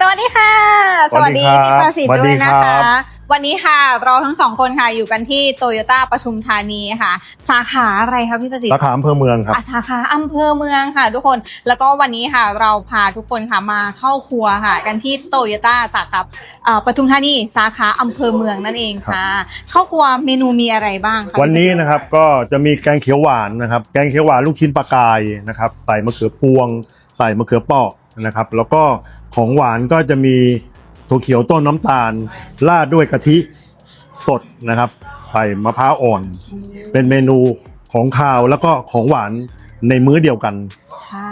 สวัสดีค่ะ สวัสดีครับพี่ประสิทธิ์สวัสด้ดีวยนะครัคะบวันนี้ค่ะเราทั้งสองคนค่ะอยู่กันที่โตโยต้าปทุมธานีค่ะ สาขาอะไรครับพี่ประสิทธิ์สาขาอำเภอเมืองครับอะสาขาอำเภอเมืองค่ะ ทุกคนแล้วก็วันนี้ค่ะเราพาทุกคนค่ะมาเข้าครัวค่ะ กันที่โตโยต้าสาขาเอ่อปทุมธานีสาขาอำเภอเมืองนั่นเองค่ะ เข้าครัวเมนูมีอะไรบ้างคะวันนี้นะครับก็จะมีแกงเขียวหวานนะครับแกงเขียวหวานลูกชิ้นปลากายนะครับใส่มะเขือพวง ใส่มะเขือเปราะนะครับ แล้วก็ ของหวานก็จะมีถั่วเขียวต้นน้ำตาลราดด้วยกะทิสดนะครับใส่มะพร้าวอ่อน เป็นเมนูของคาวแล้วก็ของหวานในมื้อเดียวกันค่ะ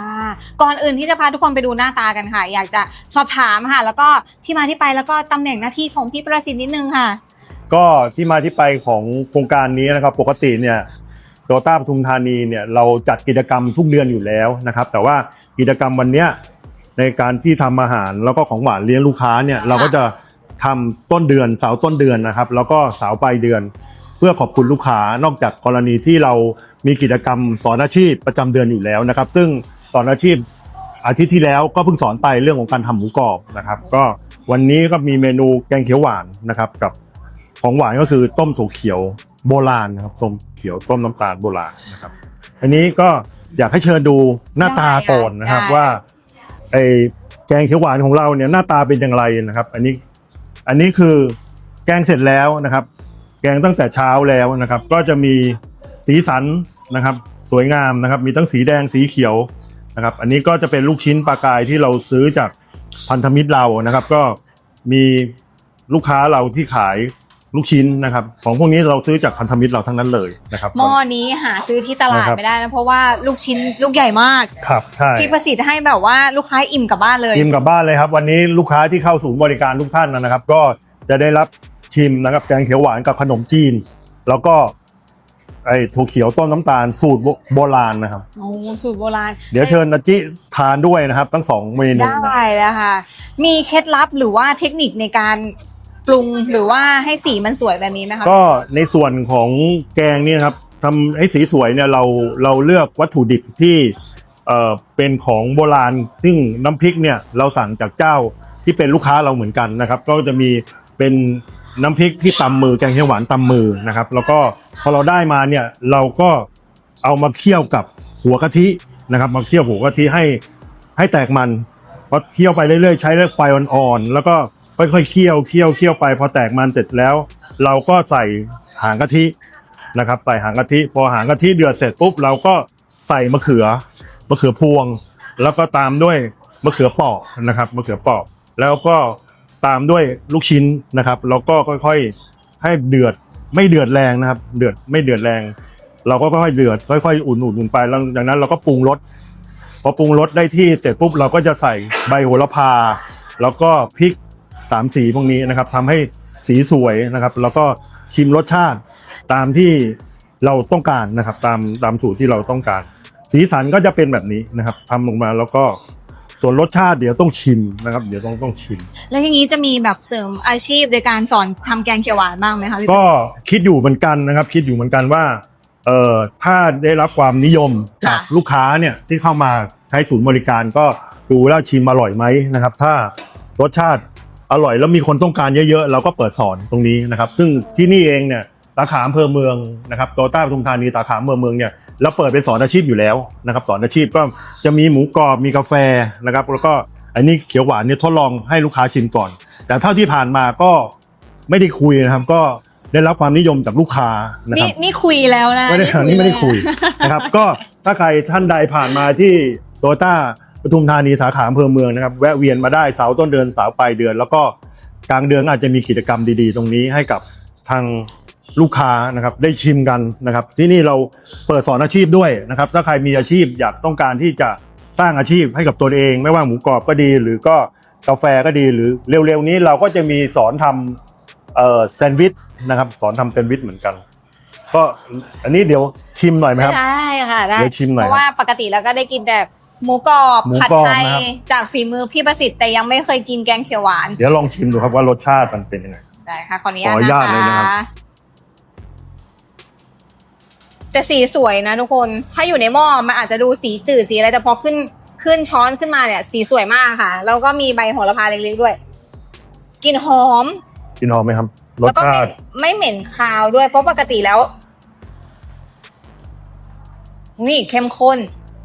ก่อนอื่นที่จะพาทุกคนไปดูหน้าตากันค่ะ อยากจะสอบถามค่ะ แล้วก็ที่มาที่ไปแล้วก็ตำแหน่งหน้าที่ของพี่ประสิทธิ์นิดนึงค่ะ ก็ที่มาที่ไปของโครงการนี้นะครับ ปกติเนี่ยโตต้าปทุมธานีเนี่ยเราจัดกิจกรรมทุกเดือนอยู่แล้วนะครับ แต่ว่ากิจกรรมวันเนี้ย ในการที่ทำอาหารแล้วก็ของหวานเลี้ยงลูกค้าเนี่ยเราก็จะทำต้นเดือนเสาร์ต้นเดือนนะครับ แล้วก็เสาร์ปลายเดือน เพื่อขอบคุณลูกค้านอกจากกรณีที่เรามีกิจกรรมสอนอาชีพประจำเดือนอยู่แล้วนะครับ ซึ่งสอนอาชีพอาทิตย์ที่แล้วก็เพิ่งสอนไปเรื่องของการทำหมูกรอบนะครับ ก็วันนี้ก็มีเมนูแกงเขียวหวานนะครับ กับของหวานก็คือต้มถั่วเขียวโบราณนะครับต้มเขียวต้มน้ำตาลโบราณนะครับ อันนี้ก็อยากให้เชิญดูหน้าตาก่อนนะครับได้ว่า ไอแกงเขียวหวานของเราเนี่ยหน้าตาเป็นอย่างไรนะครับ อันนี้อันนี้คือแกงเสร็จแล้วนะครับ แกงตั้งแต่เช้าแล้วนะครับ ก็จะมีสีสันนะครับ สวยงามนะครับ มีทั้งสีแดงสีเขียวนะครับ อันนี้ก็จะเป็นลูกชิ้นปลากายที่เราซื้อจากพันธมิตรเรานะครับ ก็มีลูกค้าเราที่ขาย ลูกชิ้นนะครับ ของพวกนี้เราซื้อจากพันธมิตรเราทั้งนั้นเลยนะครับ หม้อนี้หาซื้อที่ตลาดนะครับ ไม่ได้นะเพราะว่าลูกชิ้นลูกใหญ่มาก ครับใช่พี่ประสิทธิ์ให้แบบว่าลูกค้าอิ่มกลับบ้านเลย ชิมกลับบ้านเลยครับ วันนี้ลูกค้าที่เข้าศูนย์บริการทุกท่านนะครับ ก็จะได้รับชิมนะครับแกงเขียวหวานกับขนมจีน แล้วก็ไอ้ถั่วเขียวต้มน้ำตาลสูตรโบโบราณนะครับ โอ้สูตรโบราณเดี๋ยวเชิญนาจิทานด้วยนะครับ ทั้งสองเมนูนะ ได้แล้วค่ะ มีเคล็ดลับหรือว่าเทคนิคในการ ปรุงหรือว่าให้สีมันสวยแบบนี้ไหมคะก็ในส่วนของแกงเนี่ยครับทำให้สีสวยเนี่ยเราเราเลือกวัตถุดิบที่เอ่อเป็นของโบราณซึ่งน้ำพริกเนี่ยเราสั่งจากเจ้าที่เป็นลูกค้าเราเหมือนกันนะครับ ก็จะมีเป็นน้ำพริกที่ตำมือแกงเขียวหวานตำมือนะครับ แล้วก็พอเราได้มาเนี่ยเราก็เอามาเคี่ยวกับหัวกะทินะครับ มาเคี่ยวหัวกะทิให้ให้แตกมันพอเคี่ยวไปเรื่อยๆ ใช้ไฟอ่อนๆแล้วก็ ค่อยๆเคี่ยวเคี่ยวเคี่ยวไปพอแตกมันเสร็จแล้ว เราก็ใส่หางกะทินะครับใส่หางกะทิพอหางกะทิเดือดเสร็จปุ๊บเราก็ใส่มะเขือมะเขือพวง แล้วก็ตามด้วยมะเขือเปราะนะครับมะเขือเปราะแล้วก็ตามด้วยลูกชิ้นนะครับแล้วก็ค่อยๆให้เดือดไม่เดือดแรงนะครับ เดือดไม่เดือดแรง เราก็ค่อยๆเดือดค่อยๆอุ่นๆอุ่นไปแล้วจากนั้นเราก็ปรุงรสพอปรุงรสได้ที่เสร็จปุ๊บเราก็จะใส่ใบโหระพา แล้วก็พริก สามสีพวกนี้นะครับทำให้สีสวยนะครับ แล้วก็ชิมรสชาติตามที่เราต้องการนะครับ ตามตามสูตรที่เราต้องการ สีสันก็จะเป็นแบบนี้นะครับทำลงมาแล้วก็ส่วนรสชาติเดี๋ยวต้องชิมนะครับ เดี๋ยวต้องต้องชิม แล้วอย่างนี้จะมีแบบเสริมอาชีพโดยการสอนทำแกงเขียวหวานบ้างไหมคะพี่ก็คิดอยู่เหมือนกันนะครับ คิดอยู่เหมือนกันว่าเอ่อถ้าได้รับความนิยมจากลูกค้าเนี่ยที่เข้ามาใช้ศูนย์บริการก็ดูแล้วชิมอร่อยไหมนะครับ ถ้ารสชาติ อร่อยแล้วมีคนต้องการเยอะๆ เราก็เปิดสอนตรงนี้นะครับ ซึ่งที่นี่เองเนี่ยสาขาอำเภอเมืองนะครับโตต้าปทุมธานีสาขาอำเภอเมืองเนี่ยเราเปิดเป็นสอนอาชีพอยู่แล้วนะครับสอนอาชีพก็จะมีหมูกรอบมีกาแฟนะครับแล้วก็อันนี้เขียวหวานเนี่ยทดลองให้ลูกค้าชิมก่อน แต่เท่าที่ผ่านมาก็ไม่ได้คุยนะครับก็ได้รับความนิยมจากลูกค้านะคนี่รับนี่คุยแล้วนะไม่ได้นี่ไม่ได้คุยนะครับก็ถ้าใครท่านใดผ่านมาที่โตต้า ปทุมธานีสาขาอำเภอเมืองนะครับ แวะเวียนมาได้เสาร์ต้นเดือนเสาร์ปลายเดือน แล้วก็กลางเดือนอาจจะมีกิจกรรมดีๆ ตรงนี้ให้กับทางลูกค้านะครับได้ชิมกันนะครับ ที่นี่เราเปิดสอนอาชีพด้วยนะครับ ถ้าใครมีอาชีพอยากต้องการที่จะสร้างอาชีพให้กับตัวเอง ไม่ว่าหมูกรอบก็ดี หรือก็กาแฟก็ดีหรือเร็วๆนี้เราก็จะมีสอนทำเอ่อแซนด์วิชนะครับ สอนทำแซนด์วิชเหมือนกัน ก็อันนี้เดี๋ยวชิมหน่อยไหมครับได้ค่ะได้เดี๋ยวชิมหน่อยเพราะว่าปกติแล้วก็ได้กินแต่ หมูกรอบหมูผัดกรอบไทยนะครับ จากฝีมือพี่ประสิทธิ์แต่ยังไม่เคยกินแกงเขียวหวาน เดี๋ยวลองชิมดูครับว่ารสชาติมันเป็นยังไง ได้ค่ะ ขออนุญาขตออนุญาตนะเลยนะครัคะบ แต่สีสวยนะทุกคน ถ้าอยู่ในหม้อมันอาจจะดูสีจืดสีอะไรแต่พอขึ้นขึ้นช้อนขึ้นมาเนี่ย สีสวยมากค่ะ แล้วก็มีใบโหระพาเล็กๆด้วยกลิ่นหอม กินหอมไหมครับ รสแล้วก็ชาไม่ติไม่เหม็นคาวด้วยเพราะปกติแล้ว นี่เข้มข้น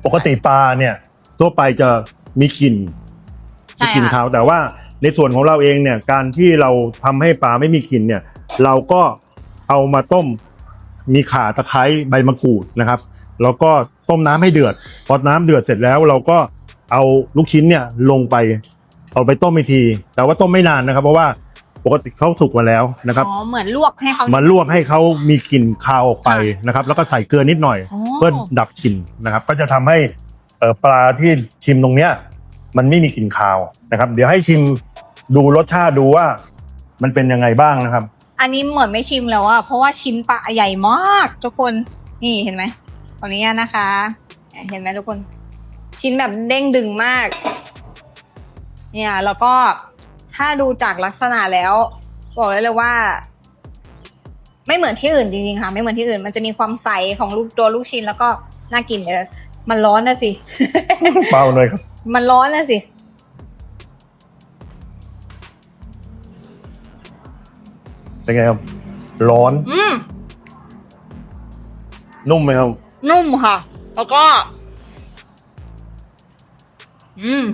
ปกติปลาเนี่ยทั่วไปจะมีกลิ่นใช่มีกลิ่นค่ะ คาวแต่ว่าในส่วนของเราเองเนี่ยการที่เราทำให้ปลาไม่มีกลิ่นเนี่ย เราก็เอามาต้มมีข่าตะไคร้ใบมะกรูดนะครับ แล้วก็ต้มน้ำให้เดือด พอน้ำเดือดเสร็จแล้วเราก็เอาลูกชิ้นเนี่ยลงไป เอาไปต้มอีกที แต่ว่าต้มไม่นานนะครับ เพราะว่า ปกติเขาสุกมาแล้วนะครับอ๋อเหมือนลวกให้เขามาลวกให้เขามีกลิ่นคาวออกไปนะครับ แล้วก็ใส่เกลือนิดหน่อยอ๋อเพื่อดับกลิ่นนะครับ ก็จะทำให้เอ่อปลาที่ชิมตรงเนี้ย มันไม่มีกลิ่นคาวนะครับ เดี๋ยวให้ชิมดูรสชาติดูว่า มันเป็นยังไงบ้างนะครับ อันนี้เหมือนไม่ชิมแล้วอะเพราะว่าชิ้นปลาใหญ่มากทุกคนนี่เห็นไหมตรงนี้นะคะ เห็นไหมทุกคน ชิ้นแบบเด้งดึงมาก เนี่ยแล้วก็ ถ้าดูจากลักษณะแล้ว บอกได้เลยว่า ไม่เหมือนที่อื่นจริงๆค่ะ ไม่เหมือนที่อื่น มันจะมีความใสของลูกตัวลูกชิ้นแล้วก็น่ากินเลยมันร้อนนะสิเปล่าหน่อยครับ มันร้อนนะสิเป็นไงครับ ร้อน อืมนุ่มไหมครับ นุ่มค่ะ แล้วก็ อืม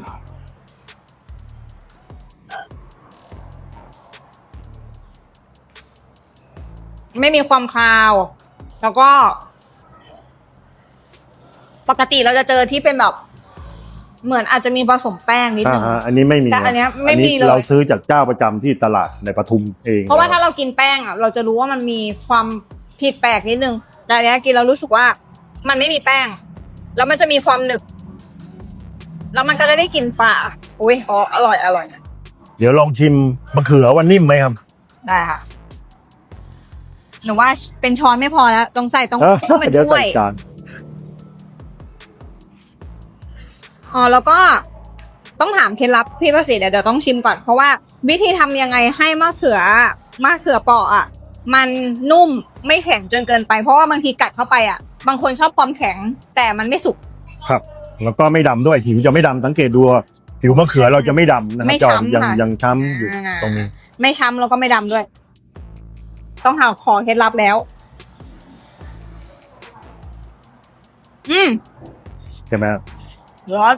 ไม่มีความคาว แล้วก็ ปกติเราจะเจอที่เป็นแบบ เหมือนอาจจะมีผสมแป้งนิดอ่านึงฮะอันนี้ไม่มีแต่อันเนี้ยครับไม่มีเลย เราซื้อจากเจ้าประจำที่ตลาดในปทุมเองเพราะว่าถ้าเรากินแป้งอะเราจะรู้ว่ามันมีความผิดแปลกนิดนึง แต่อันเนี้ยกินเรารู้สึกว่า มันไม่มีแป้ง แล้วมันจะมีความหนึบแล้วมันก็จะได้กินปลาอุ้ยอ๋ออร่อยอร่อยเดี๋ยวลองชิมมะเขือว่านิ่มไหมครับ ได้ค่ะ หนูว่าเป็นช้อนไม่พอแล้ว ต้องใส่ต้องเออต้องเป็นเดี๋ยวถ้ใส่วยจานอ๋อแล้วก็ต้องถามเคล็ดลับพี่ประสิทธิ์เดี๋ยวเดี๋ยวต้องชิมก่อนเพราะว่า วิธีทำยังไงให้มะเขือมะเขือเปราะอะ มันนุ่มไม่แข็งจนเกินไป เพราะว่าบางทีกัดเข้าไปอะ บางคนชอบความแข็งแต่มันไม่สุก ครับ แล้วก็ไม่ดำด้วยผิวจะไม่ดำสังเกตดูผิวมะเขือเราจะไม่ดำนะครัไม่บจะช้ำยังค่ะยังช้ำอยู่อ่า ตรงนี้ ไม่ช้ำแล้วก็ไม่ดำด้วย ต้องหาขอเคล็ดลับแล้ว อืมใช่ไหมครับร้อน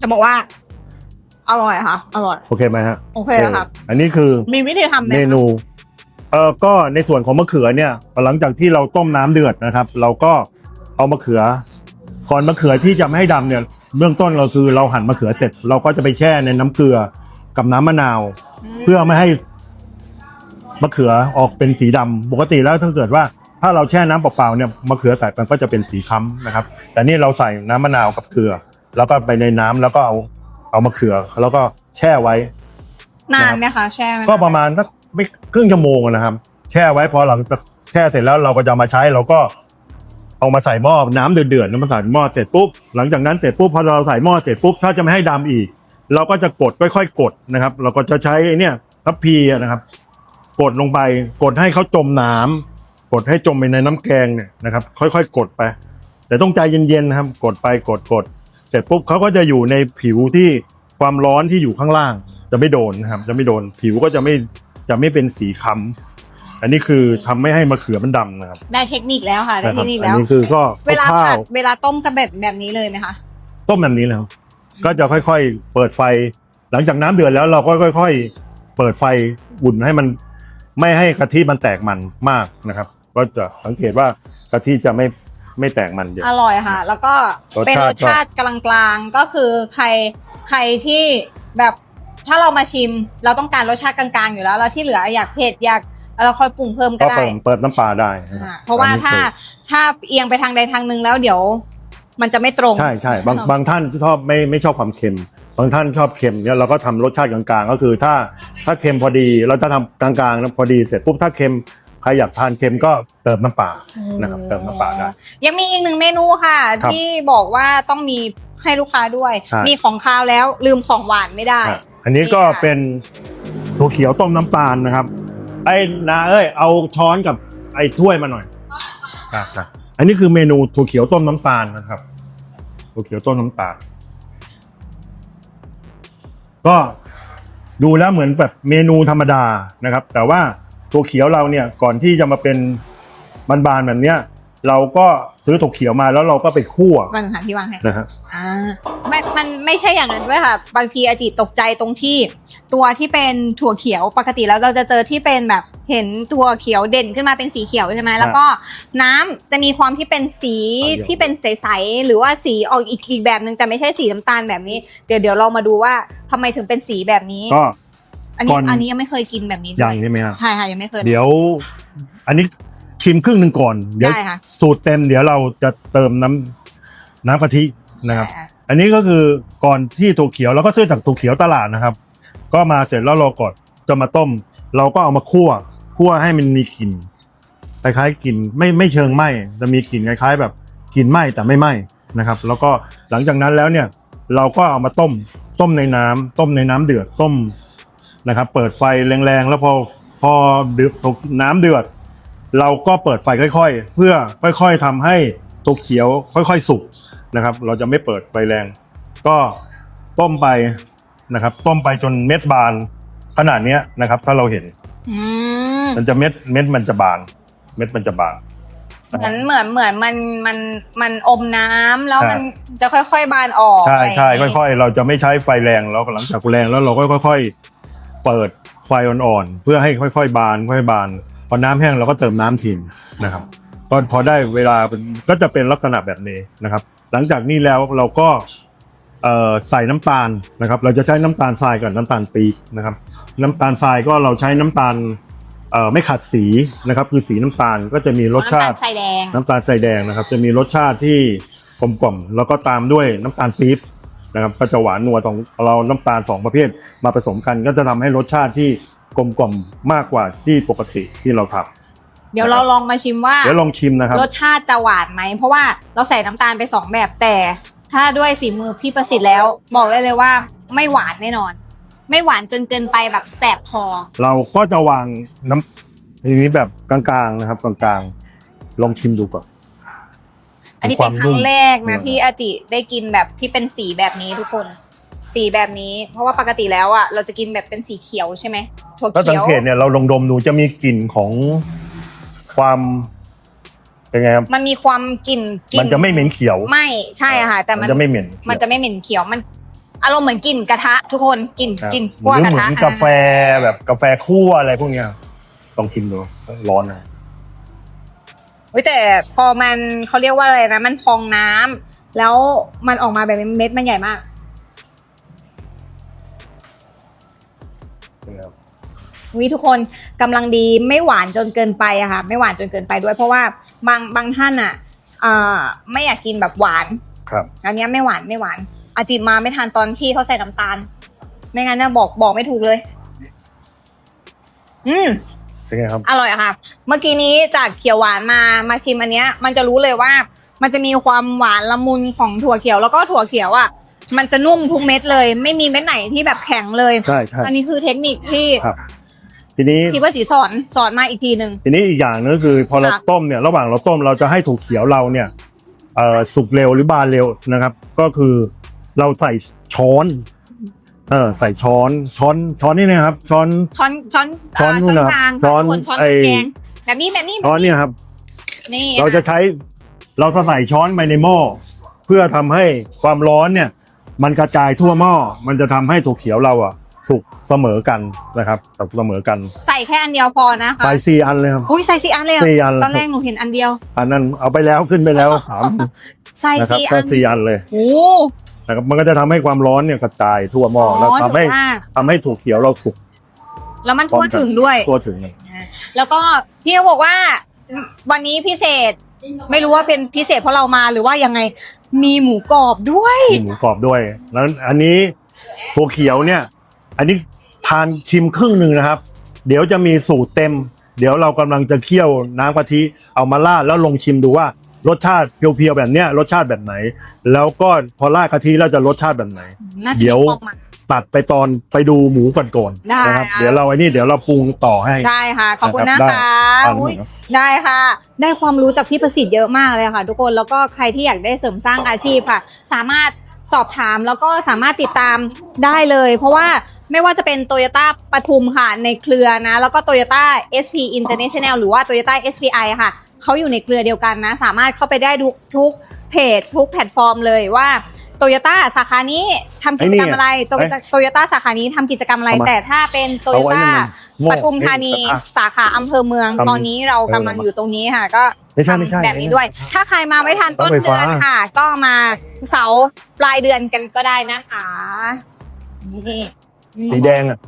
จะบอกว่า อร่อยค่ะ อร่อย โอเคไหมฮะโอเคแล้วครับ อันนี้คือมีวิธีทำไหมเมนู เออก็ในส่วนของมะเขือเนี่ย หลังจากที่เราต้มน้ำเดือดนะครับ เราก็เอามะเขือ ก่อนมะเขือที่จะไม่ให้ดำเนี่ย เบื้องต้นเราคือเราหั่นมะเขือเสร็จ เราก็จะไปแช่ในน้ำเกลือกับน้ำมะนาว เพื่อไม่ให้มะเขือออกเป็นสีดำปกติแล้วถ้าเกิดว่าถ้าเราแช่น้ำเปล่าๆเนี่ยมะเขือใส่มันก็จะเป็นสีค้ำนะครับ แต่นี่เราใส่น้ำมะนาวกับเกลือ แล้วก็ไปในน้ำแล้วก็เอาเอามะเขือ แล้วก็แช่ไว้ นานไหมคะแช่ไหมก็ประมาณสักไม่ครึ่งชั่วโมงนะครับ แช่ไว้พอหลังจากแช่เสร็จแล้วเราก็จะเอามาใช้เราก็ เอามาใส่หม้อน้ำเดือดๆแล้วมาใส่หม้อเสร็จปุ๊บหลังจากนั้นเสร็จปุ๊บพอเราใส่หม้อเสร็จปุ๊บถ้าจะไม่ให้ดำอีก เราก็จะกดค่อยๆ กดนะครับ เราก็จะใช้ไอ้เนี่ยทัพพีนะครับ กดลงไปกดให้เขาจมน้ำกดให้จมไปในน้ำแกงเนี่ยนะครับ ค่อยๆ กดไป แต่ต้องใจเย็นๆนะครับ กดไปกดกดเสร็จปุ๊บเขาก็จะอยู่ในผิวที่ความร้อนที่อยู่ข้างล่าง จะไม่โดนนะครับ จะไม่โดนผิวก็จะไม่จะไม่เป็นสีค้ำ อันนี้คือทำไม่ให้มะเขือมันดำนะครับได้เทคนิคแล้วค่ะได้นะคเทรับคนิคอันแล้ว นี้คือก็เวลาข้าผัวดเวลาต้มกันแบบแบบนี้เลยไหมคะ ๆต้มแบบนี้แล้ว ก็จะค่อยๆ เปิดไฟ หลังจากน้ำเดือดแล้วเราก็ค่อย ๆ เปิดไฟอุ่นให้มันไม่ให้กะทิมันแตกมันมากนะครับ ก็จะสังเกตว่ากะทิจะไม่ไม่แตกมันเยอะ อร่อยค่ะ แล้วก็รสชาติเป็นรสชาติ กลางๆ ก็คือใครใครที่แบบถ้าเรามาชิม เราต้องการรสชาติกลางๆ อยู่แล้ว แล้วที่เหลืออยากเผ็ดอยาก เราค่อยปรุงเพิ่มก็ก็ได้เปิดเปิดน้ำปลาได้นคบอ่าเพราะว่าอันนี้ถ้าคือถ้าเอียงไปทางใดทางหนึ่งแล้วเดี๋ยว มันจะไม่ตรง ใช่ใช่บางบางท่านชอบไม่ไม่ชอบความเค็ม บางท่านชอบเค็มเนี่ยเราก็ทำรสชาติกลางๆ ก็คือถ้าถ้าเค็มพอดีเราจะทำกลางๆนะพอดีเสร็จปุ๊บถ้าเค็มใครอยากทานเค็มก็เติมน้ำปลานะครับเติมน้ำปลาได้ ยังมีอีกหนึ่งเมนูค่ะ ครับที่บอกว่าต้องมีให้ลูกค้าด้วย ใช่ มีของคาวแล้วลืมของหวานไม่ได้ อะอันนี้ก็นี่ค่ะ เป็นถั่วเขียวต้มน้ำตาลนะครับ ไอ้นาเอ้ยเอาช้อนกับไอ้ถ้วยมาหน่อยครับครับอันนี้คือเมนูถั่วเขียวต้มน้ำตาลนะครับถั่วเขียวต้มน้ำตาล ก็ดูแล้วเหมือนแบบเมนูธรรมดานะครับ แต่ว่าถั่วเขียวเราเนี่ยก่อนที่จะมาเป็นบานๆแบบเนี้ย เราก็ซื้อถั่วเขียวมาแล้วเราก็ไปคั่ววางค่ะที่วางให้นะฮะอ่าไม่มันไม่ใช่อย่างนั้นด้วยค่ะ บางทีอาจิตกใจตรงที่ ตัวที่เป็นถั่วเขียวปกติแล้วเราจะเจอที่เป็นแบบเห็นถั่วเขียวเด่นขึ้นมาเป็นสีเขียวใช่ไหมแล้วก็น้ำจะมีความที่เป็นสีที่เป็นใสๆหรือว่าสีออกอีกอีกแบบหนึ่งแต่ไม่ใช่สีน้ำตาลแบบนี้ เดี๋ยวเดี๋ยวเรามาดูว่าทำไมถึงเป็นสีแบบนี้ก็อันนี้ก่อนอันนี้ยังไม่เคยกินแบบนี้ด้ยัวงยใช่ไหมครับใช่ค่ะยังไม่เคย เดี๋ยว อันนี้ ชิมครึ่งหนึ่งก่อน เดี๋ยวได้ค่ะสูตรเต็มเดี๋ยวเราจะเติมน้ำน้ำกะทินะครับได้อันนี้ก็คือก่อนที่ถั่วเขียวเราก็ซื้อจากถั่วเขียวตลาดนะครับ ก็มาเสร็จแล้วเราก่อนจะมาต้ม เราก็เอามาคั่วคั่วให้มันมีกลิ่นคล้ายๆกลิ่นไม่ไม่เชิงไหม้จะมีกลิ่นคล้ายๆ แบบกลิ่นไหม้แต่ไม่ไหม้นะครับ แล้วก็หลังจากนั้นแล้วเนี่ย เราก็เอามาต้มต้มในน้ำต้มในน้ำเดือดต้มนะครับ เปิดไฟแรงๆ แล้วพอพอเดือดน้ำเดือด เราก็เปิดไฟค่อย ๆ เพื่อค่อย ๆทำให้ตัวเขียวค่อย ๆ สุกนะครับ เราจะไม่เปิดไฟแรง ก็ต้มไปนะครับ ต้มไปจนเม็ดบานขนาดเนี้ยนะครับ ถ้าเราเห็นอืมมันจะเม็ดเม็ดมันจะบาน เม็ดมันจะบานเหมือนเหมือนเหมือนมันมันมันอมน้ำแล้วใช่มันจะค่อย ๆ บานออกใช่อะไรอย่างใช่งี้ค่อย ๆ เราจะไม่ใช้ไฟแรงแล้วหลังจากแรงแล้วเราก็ค่อย ๆ เปิดไฟอ่อนๆเพื่อให้ค่อย ๆ บานค่อยๆบาน พอน้ำแห้งเราก็เติมน้ำทิ้งนะครับก็พอได้เวลาเป็นก็จะเป็นลักษณะแบบนี้นะครับ หลังจากนี้แล้วเราก็เอ่อใส่น้ำตาลนะครับ เราจะใช้น้ำตาลทรายกับน้ำตาลปี๊บนะครับ น้ำตาลทรายก็เราใช้น้ำตาลเอ่อไม่ขัดสีนะครับ คือสีน้ำตาลก็จะมีรสชาติน้ำตลใส่แดงน้ำตาลใส่แดงนะครับ จะมีรสชาติที่กลมกล่อมแล้วก็ตามด้วยน้ำตาลปี๊บนะครับก็จะหวานนัวตรงเราน้ำตาลสองประเภทมาผสมกัน ก็จะทำให้รสชาติที่ กลมกล่อมมากกว่าที่ปกติที่เราทเดี๋ยวเราลองมาชิมว่าำเดี๋ยวลองชิมนะครับรสชาติจะหวานไหมเพราะว่าเราใส่น้ำตาลไปสองแบบแต่ ถ้าด้วยฝีมือพี่ประสิทธิ์แล้ว บอกได้เลยว่าไม่หวานแน่นอน ไม่หวานจนเกินไปแบบแสบคอ เราก็จะวางน้ำทีนี้แบบกลางๆนะครับกลางๆ ลองชิมดูก่อนอันนี้คเป็วานมครั้นุ่งมแรกนะอืมที่อาจิได้กินแบบที่เป็นสีแบบนี้ทุกคน สีแบบนี้ เพราะว่าปกติแล้วอะเราจะกินแบบเป็นสีเขียวใช่ไหมถั่วถ้าสัเขีงยว เกตเนี่ยเราลองดมดูจะมีกลิ่นของความเป็นไงครับมันมีความกลิ่นกลิ่มันจะไม่เหม็นเขียวไม่ใช่อะค่ะ แต่มันจะไม่เหม็นเขียวมันจะไม่เหม็นเขียวมัน อารมณ์เหมือนกลิ่นกระทะ ทุกคนกลิ่นครับกลิ่นหคั่วรือกระเหมืทะอนกาแฟแบบกาแฟคั่วอะไรพวกเนี้ยลองชิมดูร้อนนะ เฮ้ยแต่พอมันเขาเรียกว่าอะไรนะ มันพองน้ำแล้วมันออกมาแบบเม็ดมันใหญ่มาก ครับวิทุกคนกำลังดีไม่หวานจนเกินไปอะค่ะไม่หวานจนเกินไปด้วย เพราะว่าบางบางท่านอะอ่าไม่อยากกินแบบหวานครับอันเนี้ยไม่หวานไม่หวาน อาจิตมาไม่ทานตอนที่เขาใส่น้ำตาล ไม่งั้นเนี่ยบอกบอกไม่ถูกเลย อืมเป็นไงครับอร่อยอะค่ะ เมื่อกี้นี้จากเขียวหวานมามาชิมอันเนี้ย มันจะรู้เลยว่า มันจะมีความหวานละมุนของถั่วเขียวแล้วก็ถั่วเขียวอะ มันจะนุ่มทุกเม็ดเลย ไม่มีเม็ดไหนที่แบบแข็งเลย ใช่ใช่อันนี้คือเทคนิคที่ครับ ทีนี้ที่ว่าสีสอนสอนมาอีกทีหนึ่ง ทีนี้อีกอย่างนึงก็คือ พอเราค่ะต้มเนี่ย ระหว่างเราต้มเราจะให้ถั่วเขียวเราเนี่ยเอ่อสุกเร็วหรือบานเร็วนะครับ ก็คือเราใส่ช้อน เออใส่ช้อนช้อนช้อนนี่นะครับ ช้อน ช้อนช้อนช้อนเนู่นนะครับกลางช้อนช้อนไอ้ แกงแบบนี้แบบนี้ช้อนเนี่ยครับ นี่เราจะค่ใช้เราจะใส่ช้อนไปในหม้อเพื่อทำให้ความร้อนเนี่ย มันกระจายทั่วหม้อ มันจะทำให้ถั่วเขียวเราอะสุกเสมอกันนะครับเสมอกันใส่แค่อันเดียวพอนะคะใส่สี่อันเลยครับ อุ้ยใส่สี่อันเลยเหรสี่อัน ตอนแรกหนูเห็นอันเดียว อันนั้นเอาไปแล้วขึ้นไปแล้วสามใส่นะครับสี่ใส่อันสี่อันเลยโอ้นะครับ มันก็จะทำให้ความร้อนเนี่ยกระจายทั่วหม้อแล้วทำให้ถือว่าทำให้ถั่วเขียวเราสุกแล้วมันทั่วถึงด้วย ทั่วถึงแล้วก็พี่เขาบอกว่าวันนี้พิเศษ ไม่รู้ว่าเป็นพิเศษเพราะเรามาหรือว่ายังไง มีหมูกรอบด้วย มีหมูกรอบด้วย แล้วอันนี้ถั่วเขียวเนี่ย อันนี้ทานชิมครึ่งหนึ่งนะครับ เดี๋ยวจะมีสูตรเต็ม เดี๋ยวเรากำลังจะเคี่ยวน้ำกะทิเอามาราดแล้วลงชิมดูว่ารสชาติเพียวๆแบบเนี้ยรสชาติแบบไหน แล้วก็พอราดกะทิแล้วจะรสชาติแบบไหนน่าจะเดี๋ยวมีออกมา ตัดไปตอนไปดูหมูก่อนก่อนได้นะครับค่ะ เดี๋ยวเราไอ้นี่เดี๋ยวเราปรุงต่อให้ ได้ค่ะ ขอบคุณนะนะครับคะได้อุ๊ยครับ ได้ค่ะ ได้ความรู้จากพี่ประสิทธิ์เยอะมากเลยค่ะ ทุกคนแล้วก็ใครที่อยากได้เสริมสร้างอาชีพค่ะ สามารถสอบถามแล้วก็สามารถติดตามได้เลย เพราะว่าไม่ว่าจะเป็น t o y ยต้าปทุมค่ะในเครือนะ แล้วก็ t o y ยต้า SP International หรือว่า t o y ยต้า SPI ค่ะ เขาอยู่ในเครือเดียวกันนะ สามารถเข้าไปได้ทุกทุกเพจทุกแพลตฟอร์มเลยว่า โตโยต้าสาขานี้ทำกิจกรรมอะไรโตไอ้นี่โยต้าสาขานี้ทำกิจกรรมอะไร เอามาแต่ถ้าเป็นโตโยเอาไว้ต้านั่นน่ะโง่ปทุมธานีอะสาขาอำเภอเมือง ทำตอนนี้เรากำลังเอออยู่ตรงนี้ค่ะ ก็ไม่ใช่ไม่ใช่ทำแบบนี้ด้วย ถ้าใครมาไม่ทันต้นรถไฟเดืฟ้า อนค่ะ ก็มาเสาร์ปลายเดือนกันก็ได้นะคะนี่สีแดงอะ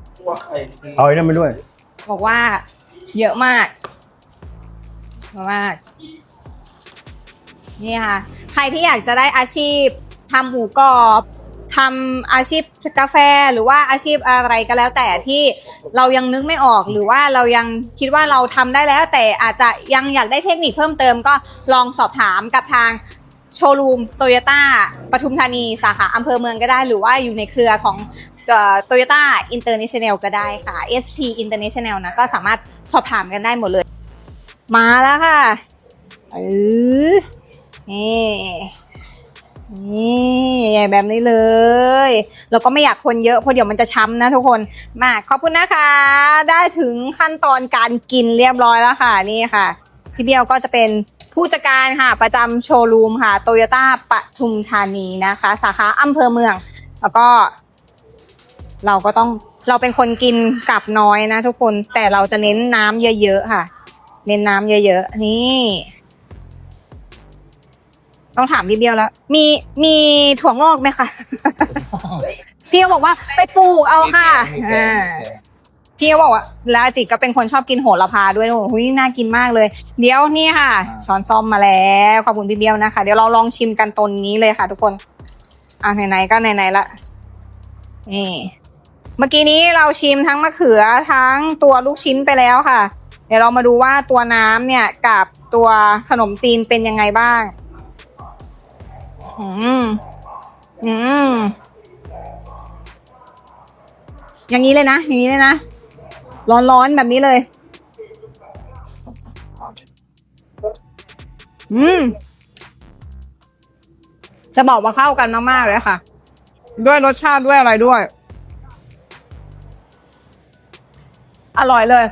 เอาไอ้นั่นไปด้วย บอกว่า เยอะมากเยอะมาก นี่ค่ะ ใครที่อยากจะได้อาชีพ ทำหมูกรอบทำอาชีพกาแฟหรือว่าอาชีพอะไรก็แล้ว แต่ที่เรายังนึกไม่ออกหรือว่าเรายังคิดว่าเราทำได้แล้ว แต่อาจจะยังอยากได้เทคนิคเพิ่มเติมก็ลองสอบถามกับทางโชว์รูมโตโยต้าปทุมธานีสาขาอำเภอเมืองก็ได้ หรือว่าอยู่ในเครือของโตโยต้าอินเตอร์เนชั่นแนลก็ได้ค่ะ SP International นะก็สามารถสอบถามกันได้หมดเลย มาแล้วค่ะนี่ นี่นี่แบบนี้เลย แล้วก็ไม่อยากคนเยอะเพราะเดี๋ยวมันจะช้ำนะทุกคน มาขอบคุณนะคะ ได้ถึงขั้นตอนการกินเรียบร้อยแล้วค่ะนี่ค่ะพี่เบียวก็จะเป็นผู้จัดการค่ะ ประจำโชว์รูมค่ะโตโยต้าปทุมธานีนะคะ สาขาอำเภอเมือง แล้วก็ เราก็ต้องเราเป็นคนกินกับน้อยนะทุกคนแต่เราจะเน้นน้ำเยอะๆค่ะ เน้นน้ำเยอะๆนี่ ต้องถามพี่เบียวแล้ว มีมีถั่วงอกไหมคะ พี่ก็บอกว่าไปปลูกเอาค่ะอ่าพี่ก็บอกว่าแล้วอาจิตก็เป็นคนชอบกินโหระพาด้วยโอ้โหหุ้ยน่ากินมากเลย เดี๋ยวนี่ค่ะ ช้อนซ่อมมาแล้วขอบคุณพี่เบียวนะคะ เดี๋ยวเราลองชิมกันตนนี้เลยค่ะ ทุกคนอะไหนๆก็ไหนๆละนี่เมื่อกี้นี้เราชิมทั้งมะเขือทั้งตัวลูกชิ้นไปแล้วค่ะ เดี๋ยวเรามาดูว่าตัวน้ำเนี่ยกับตัวขนมจีนเป็นยังไงบ้าง อืม อืม อย่างนี้เลยนะ อย่างนี้เลยนะ ร้อนๆแบบนี้เลย อืม จะบอกว่าเข้ากันมาก ๆ เลยค่ะ ด้วยรสชาติด้วยอะไรด้วย อร่อยเลย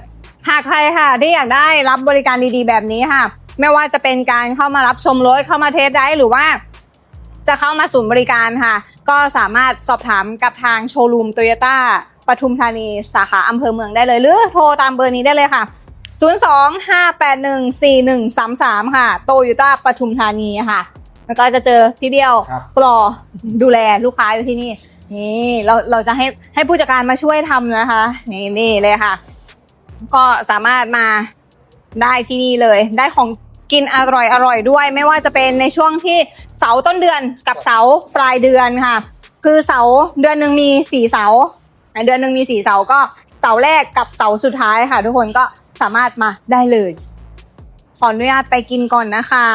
หากใครค่ะ ที่อยากได้รับบริการดีๆ แบบนี้ค่ะ ไม่ว่าจะเป็นการเข้ามารับชมรถเข้ามาเทสได้หรือว่า จะเข้ามาศูนย์บริการค่ะ ก็สามารถสอบถามกับทางโชว์รูมโตโยต้าปทุมธานีสาขาอำเภอเมืองได้เลย หรือโทรตามเบอร์นี้ได้เลยค่ะ 02-581-4133 ค่ะ โตโยต้าปทุมธานีค่ะ แล้วก็จะเจอพี่เบี้ยวครับ ปลอดูแลลูกค้าอยู่ที่นี่ นี่เราเราจะให้ให้ผู้จัดการมาช่วยทำนะคะ นี่นี่เลยค่ะ ก็สามารถมาได้ที่นี่เลย ได้ของ กินอร่อยอร่อยด้วย ไม่ว่าจะเป็นในช่วงที่เสาร์ต้นเดือนกับเสาร์ปลายเดือนค่ะ คือเสาร์เดือนหนึ่งมีสี่เสาร์เดือนหนึ่งมีสี่เสาร์ก็เสาร์แรกกับเสาร์สุดท้ายค่ะ ทุกคนก็สามารถมาได้เลย ขออนุญาตไปกินก่อนนะคะ